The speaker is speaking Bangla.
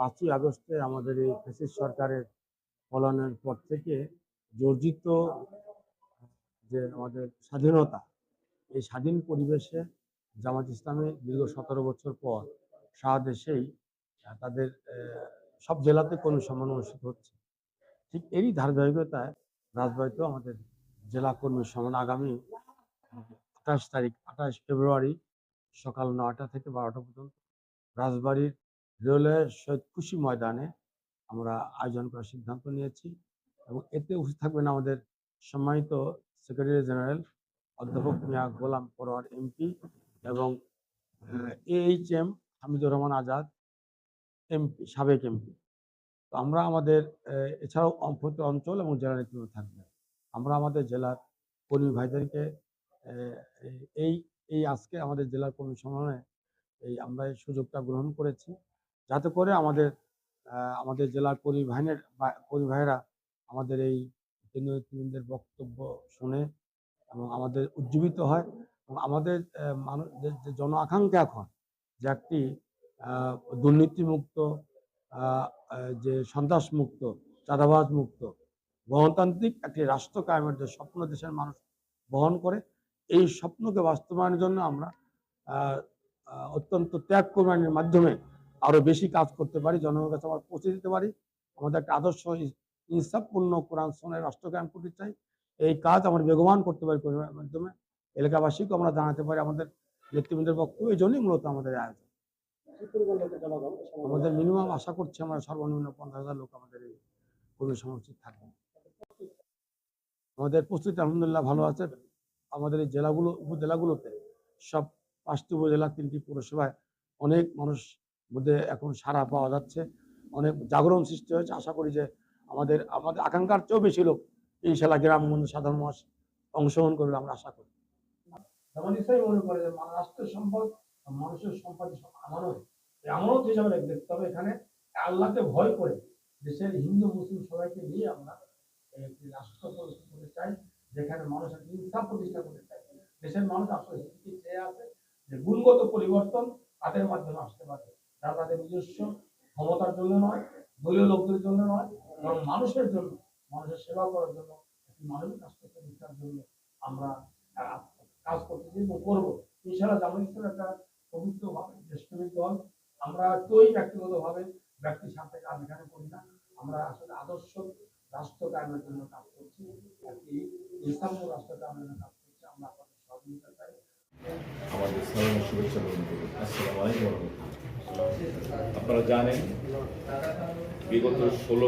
পাঁচই আগস্টে আমাদের এই ফেসিস সরকারের পলায়নের পর থেকে জর্জিত যে আমাদের স্বাধীনতা, এই স্বাধীন পরিবেশে জামাত ইসলামী দীর্ঘ সতেরো বছর পর সারা দেশেই তাদের সব জেলাতে কর্মী সম্মান অনুষ্ঠিত হচ্ছে। ঠিক এরই ধারাবাহিকতায় রাজবাড়িতেও আমাদের জেলা কর্মী সম্মান আগামী আঠাশ তারিখ, আঠাশ ফেব্রুয়ারি সকাল নয়টা থেকে বারোটা পর্যন্ত রাজবাড়ির রেলওয়ে শহীদ খুশি ময়দানে আমরা আয়োজন করার সিদ্ধান্ত নিয়েছি এবং এতে উপস্থিত থাকবেন আমাদের সম্মানিত সেক্রেটারি জেনারেল অধ্যাপক মিয়া গোলাম পরোয়ার এমপি এবং H M Hamidur Rahman Azad MP, সাবেক এমপি। তো আমরা আমাদের এছাড়াও অম্পত অঞ্চল এবং জেলা নেতৃত্ব থাকবে আমরা আমাদের জেলার কর্মী ভাইদেরকে এই- এই এই আজকে আমাদের জেলার কর্মী সম্মেলনে এই আমরা এই সুযোগটা গ্রহণ করেছি। যাতে করে আমাদের আমাদের জেলার কর্মী ভাইরা আমাদের এই কেন্দ্রীয় বক্তব্য শুনে এবং আমাদের উজ্জীবিত হয় এবং আমাদের মানুষ যে- জন আকাঙ্ক্ষা এখন যে একটি দুর্নীতিমুক্ত যে সন্ত্রাসমুক্ত চাঁদাবাজ মুক্ত গণতান্ত্রিক একটি রাষ্ট্র কায়েমের যে স্বপ্ন দেশের মানুষ বহন করে, এই স্বপ্নকে বাস্তবায়নের জন্য আমরা অত্যন্ত ত্যাগ কোরবানির মাধ্যমে আরও বেশি কাজ করতে পারি, জনগণের কাছে আমরা পৌঁছে দিতে পারি। আমাদের একটা আদর্শ ইনসাফপূর্ণ কোরআন সনের রাষ্ট্র কায়েম করতে চাই। এই কাজ আমরা বেগবান করতে পারি মাধ্যমে। এলাকাবাসীকে আমরা জানাতে পারি আমাদের নেতৃবৃন্দের বক্তব্য এই জন্যই মূলত আমাদের আয়োজন। আমাদের মিনিমাম আশা করছি আমরা সর্বনিম্ন পঞ্চাশ হাজার লোক আমাদের এই কর্মী থাকবে। আমাদের প্রস্তুতি আলহামদুলিল্লাহ ভালো আছে। আমাদের এই জেলাগুলো, উপজেলাগুলোতে সব পাঁচটি উপজেলা, তিনটি পৌরসভায় অনেক মানুষ মধ্যে এখন সাড়া পাওয়া যাচ্ছে। অনেক জাগরণ সৃষ্টি হয়েছে। আশা করি যে আমাদের আমাদের আকাঙ্ক্ষার চেয়েও বেশি লোক সেলা গ্রামগঞ্জ সাধারণ মানুষ অংশগ্রহণ করবে আমরা আশা করি। রাষ্ট্রের মানুষের আমানত হিসাবে হবে এখানে ভয় করে দেশের হিন্দু, মুসলিম সবাইকে নিয়ে আমরা একটি রাষ্ট্র করতে চাই, যেখানে প্রতিষ্ঠা করতে চাই দেশের মানুষ আসলে চেয়ে যে গুণগত পরিবর্তন তাদের মাধ্যমে আসতে পারে। নিজস্ব ক্ষমতার জন্য নয়, দলীয় লোকদের জন্য নয়, বরং মানুষের জন্য, মানুষের সেবা করার জন্য, একটি মানবিক রাষ্ট্র প্রতিষ্ঠার জন্য আমরা কাজ করতেছি এবং করব। ইনশাআল্লাহ জামাত ইসলাম একটা পবিত্রভাবে দেশপ্রেমিক দল, আমরা কেউই ব্যক্তিগতভাবে ব্যক্তির সাথে কাজ এখানে করি না। আমরা আসলে আদর্শ রাষ্ট্র কায়েমের জন্য কাজ করছি, একটি ইসলামী রাষ্ট্র কায়েমের জন্য কাজ করছি। আমরা আপনাদের সহযোগিতা চাই। আমাদের শুভেচ্ছা গ্রহণ করুন। আসসালামু আলাইকুম। আপনারা জানেন বিগত ষোলো